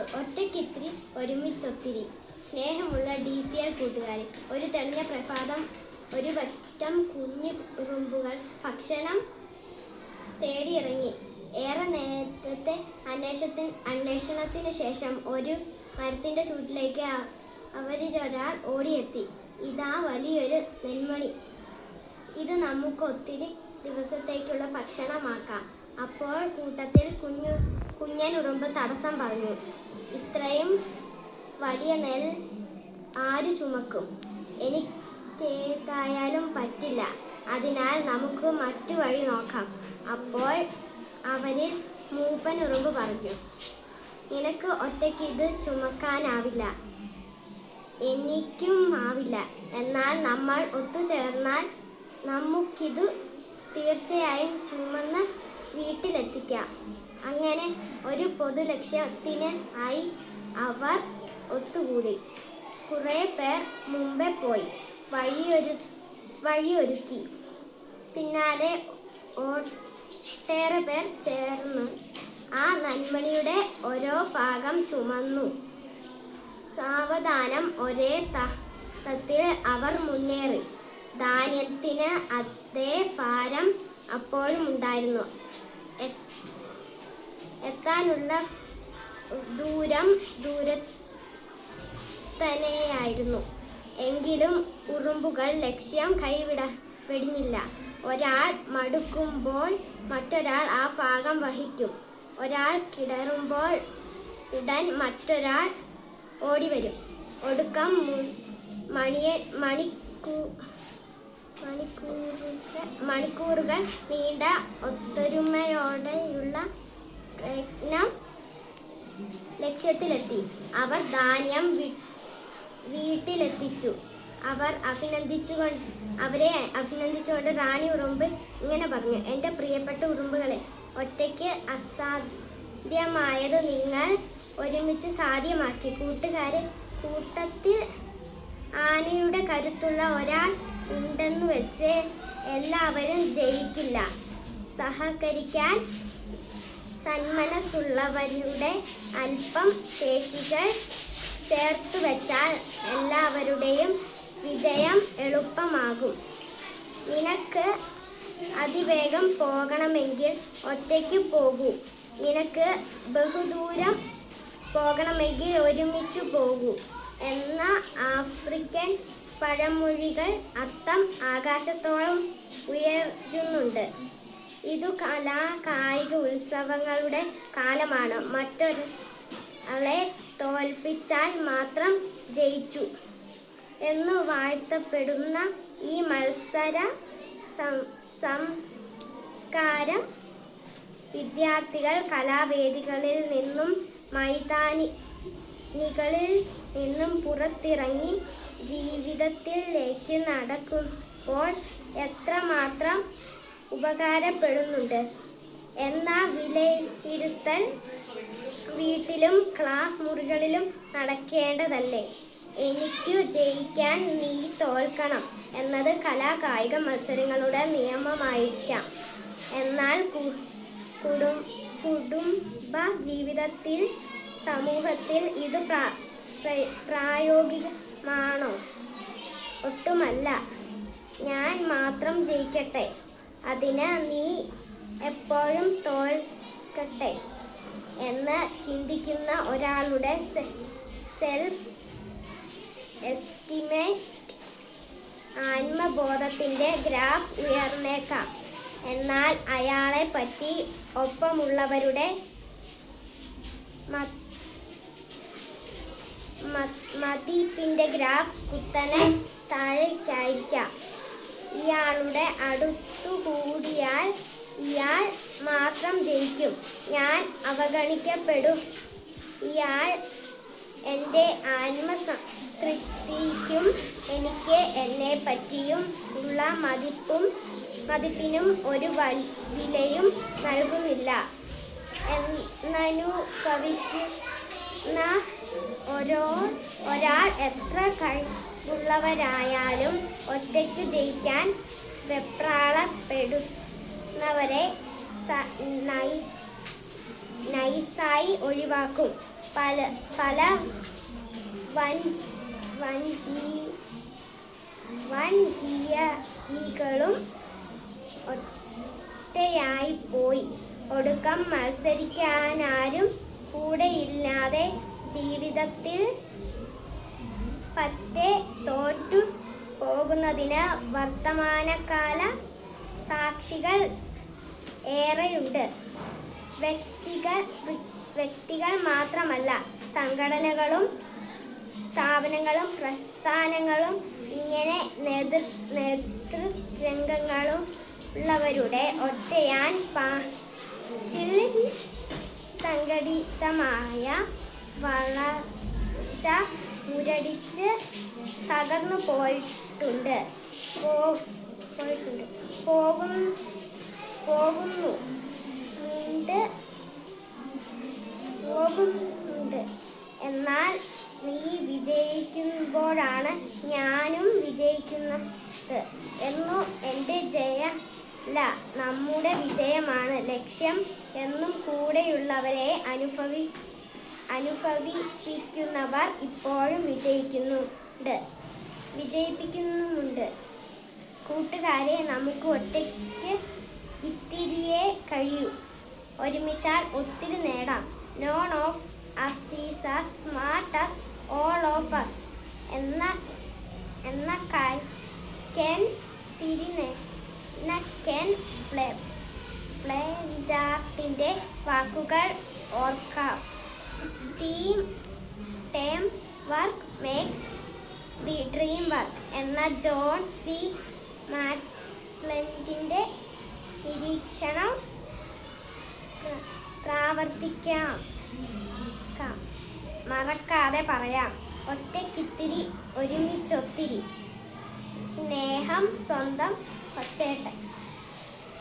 പത്ത് ഒറ്റയ്ക്കിത്തിരി ഒരുമിച്ചൊത്തിരി. സ്നേഹമുള്ള D C L കൂട്ടുകാരെ ഒരു തെളിഞ്ഞ പ്രഭാതം ഒരു വറ്റം കുഞ്ഞു ഉറുമ്പുകൾ ഭക്ഷണം തേടിയിറങ്ങി. ഏറെ നേരത്തെ അന്വേഷണത്തിന് അന്വേഷണത്തിന് ശേഷം ഒരു മരത്തിന്റെ ചൂട്ടിലേക്ക് അവരിലൊരാൾ ഓടിയെത്തി. ഇതാ വലിയൊരു നെന്മണി ഇത് നമുക്ക് ഒത്തിരി ദിവസത്തേക്കുള്ള ഭക്ഷണമാക്കാം. അപ്പോൾ കൂട്ടത്തിൽ കുഞ്ഞു കുഞ്ഞൻ ഉറുമ്പ് തടസ്സം പറഞ്ഞു. ഇത്രയും വലിയ നെൽ ആര് ചുമക്കും? എനിക്കേതായാലും പറ്റില്ല. അതിനാൽ നമുക്ക് മറ്റു വഴി നോക്കാം. അപ്പോൾ അവരിൽ മൂപ്പൻ ഉറുമ്പ് പറഞ്ഞു. നിനക്ക് ഒറ്റയ്ക്ക് ഇത് ചുമക്കാനാവില്ല. എനിക്കും ആവില്ല. എന്നാൽ നമ്മൾ ഒത്തുചേർന്നാൽ നമുക്കിത് തീർച്ചയായും ചുമന്ന് വീട്ടിലെത്തിക്കാം. അങ്ങനെ ഒരു പൊതു ലക്ഷ്യത്തിന് ആയി അവർ ഒത്തുകൂടി. കുറേ പേർ മുമ്പേ പോയി. വഴിയൊരു വഴിയൊരുക്കി. പിന്നാലെ ഒട്ടേറെ പേർ ചേർന്നു ആ നന്മണിയുടെ ഓരോ ഭാഗം ചുമന്നു. സാവധാനം ഒരേ തത്തിൽ അവർ മുന്നേറി. ധാന്യത്തിന് അതേ ഭാരം അപ്പോഴും ഉണ്ടായിരുന്നു. എത്താനുള്ള ദൂരം ദൂര തന്നെയായിരുന്നു എങ്കിലും ഉറുമ്പുകൾ ലക്ഷ്യം കൈവിട വെടിഞ്ഞില്ല. ഒരാൾ മടുക്കുമ്പോൾ മറ്റൊരാൾ ആ ഭാഗം വഹിക്കും. ഒരാൾ കിടറുമ്പോൾ ഉടൻ മറ്റൊരാൾ ഓടിവരും. ഒടുക്കം മണിയെ മണിക്കൂ മണിക്കൂറുകൾ നീണ്ട ഒത്തൊരുമയോടെയുള്ള പ്രയത്നം ലക്ഷ്യത്തിലെത്തി. അവർ ധാന്യം വീട്ടിലെത്തിച്ചു. അവർ അഭിനന്ദിച്ചുകൊണ്ട് അവരെ അഭിനന്ദിച്ചുകൊണ്ട് റാണി ഉറുമ്പ് ഇങ്ങനെ പറഞ്ഞു എന്റെ പ്രിയപ്പെട്ട ഉറുമ്പുകളെ ഒറ്റയ്ക്ക് അസാധ്യമായത് നിങ്ങൾ ഒരുമിച്ച് സാധ്യമാക്കി. കൂട്ടുകാരെ കൂട്ടത്തിൽ ആനയുടെ കരുത്തുള്ള ഒരാൾ ഉണ്ടെന്ന് വെച്ച് എല്ലാവരും ജയിക്കില്ല. സഹകരിക്കാൻ സന്മനസ്സുള്ളവരുടെ അല്പം ശേഷികൾ ചേർത്ത് വെച്ചാൽ എല്ലാവരുടെയും വിജയം എളുപ്പമാകും. നിനക്ക് അതിവേഗം പോകണമെങ്കിൽ ഒറ്റയ്ക്ക് പോകൂ. നിനക്ക് ബഹുദൂരം പോകണമെങ്കിൽ ഒരുമിച്ച് പോകൂ. എന്ന ആഫ്രിക്കൻ പഴമൊഴികൾ അർത്ഥം ആകാശത്തോളം ഉയരുന്നുണ്ട്. ഇതു കലാ കായിക ഉത്സവങ്ങളുടെ കാലമാണ്. മറ്റൊരു മറ്റൊരാളെ തോൽപ്പിച്ചാൽ മാത്രം ജയിച്ചു എന്ന് വാഴ്ത്തപ്പെടുന്ന ഈ മത്സര സംസ്കാരം വിദ്യാർത്ഥികൾ കലാവേദികളിൽ നിന്നും മൈതാനികളിൽ നിന്നും പുറത്തിറങ്ങി ജീവിതത്തിലേക്ക് നടക്കുമ്പോൾ എത്രമാത്രം ഉപകാരപ്പെടുന്നുണ്ട്. എന്ന വിലയിരുത്തൽ വീട്ടിലും ക്ലാസ് മുറികളിലും നടക്കേണ്ടതല്ലേ? എനിക്ക് ജയിക്കാൻ നീ തോൽക്കണം എന്നത് കലാകായിക മത്സരങ്ങളുടെ നിയമമായിരിക്കാം. എന്നാൽ കുടും കുടുംബ ജീവിതത്തിൽ സമൂഹത്തിൽ ഇത് പ്രാ- പ്ര- പ്രായോഗികമാണോ ഒട്ടുമല്ല ഞാൻ മാത്രം ജയിക്കട്ടെ. അതിന് നീ എപ്പോഴും തോൽക്കട്ടെ എന്ന് ചിന്തിക്കുന്ന ഒരാളുടെ സെൽഫ് എസ്റ്റിമേറ്റ് ആത്മബോധത്തിന്റെ ഗ്രാഫ് ഉയർന്നേക്കാം. എന്നാൽ അയാളെ പറ്റി ഒപ്പമുള്ളവരുടെ മ- മ- മതിപ്പിന്റെ ഗ്രാഫ് കുത്തനെ താഴേക്കായിരിക്കാം. ഇയാളുടെ അടുത്തുകൂടിയാൽ ഇയാൾ മാത്രം ജയിക്കും ഞാൻ അവഗണിക്കപ്പെടും. ഇയാൾ എന്റെ ആത്മസംതൃപ്തിക്കും എനിക്ക് എന്നെ പറ്റിയും ഉള്ള മതിപ്പും മതിപ്പിനും ഒരു വിലയും നൽകുന്നില്ല. എന്നനുഭവിക്കുന്ന ഓരോ ഒരാൾ എത്ര കഴിവുള്ളവരായാലും ഒറ്റയ്ക്ക് ജയിക്കാൻ വെപ്രാളപ്പെടുന്നവരെ നൈസായി ഒഴിവാക്കും. പല പല വൻ വഞ്ചി വഞ്ചിയകളും ഒറ്റയായി പോയി. ഒടുക്കം മത്സരിക്കാനാരും കൂടെയില്ലാതെ ജീവിതത്തിൽ പറ്റെ തോറ്റു പോകുന്നതിന് വർത്തമാനകാല സാക്ഷികൾ ഏറെയുണ്ട്. വ്യക്തികൾ വ്യക്തികൾ മാത്രമല്ല സംഘടനകളും സ്ഥാപനങ്ങളും പ്രസ്ഥാനങ്ങളും ഇങ്ങനെ നേതൃ നേതൃരംഗങ്ങളും ഉള്ളവരുടെ ഒറ്റയാൻ പാച്ചിൽ സംഘടിതമായ വളർച്ച മുരടിച്ച് തകർന്നു പോയിട്ടുണ്ട്. പോയിട്ടുണ്ട്. പോകും പോകുന്നു. ഉണ്ട് പോകുന്നുണ്ട്. എന്നാൽ നീ വിജയിക്കുമ്പോഴാണ് ഞാനും വിജയിക്കുന്നത്. എന്നു എന്റെ ജയമല്ല നമ്മുടെ വിജയമാണ് ലക്ഷ്യം എന്നും കൂടെയുള്ളവരെ അനുഭവി അനുഭവിപ്പിക്കുന്നവർ ഇപ്പോഴും വിജയിക്കുന്നുണ്ട്. വിജയിപ്പിക്കുന്നുമുണ്ട്. കൂട്ടുകാരെ നമുക്ക് ഒറ്റയ്ക്ക് ഇത്തിരിയേ കഴിയൂ. ഒരുമിച്ചാൽ ഒത്തിരി നേടാം. None of us is as smart as all of എന്ന എന്ന വാക്കുകൾ ഓർക്കാം team teamwork makes the dream work എന്ന ജോൺ സി. മാക്സ്ലെന്റിന്റെ നിരീക്ഷണം പ്ര- പ്രാവർത്തിക്കാം ക്കാം. മറക്കാതെ പറയാം. ഒറ്റയ്ക്കിത്തിരി ഒരുമിച്ചൊത്തിരി. സ്നേഹം സ്വന്തം കൊച്ചേട്ടൻ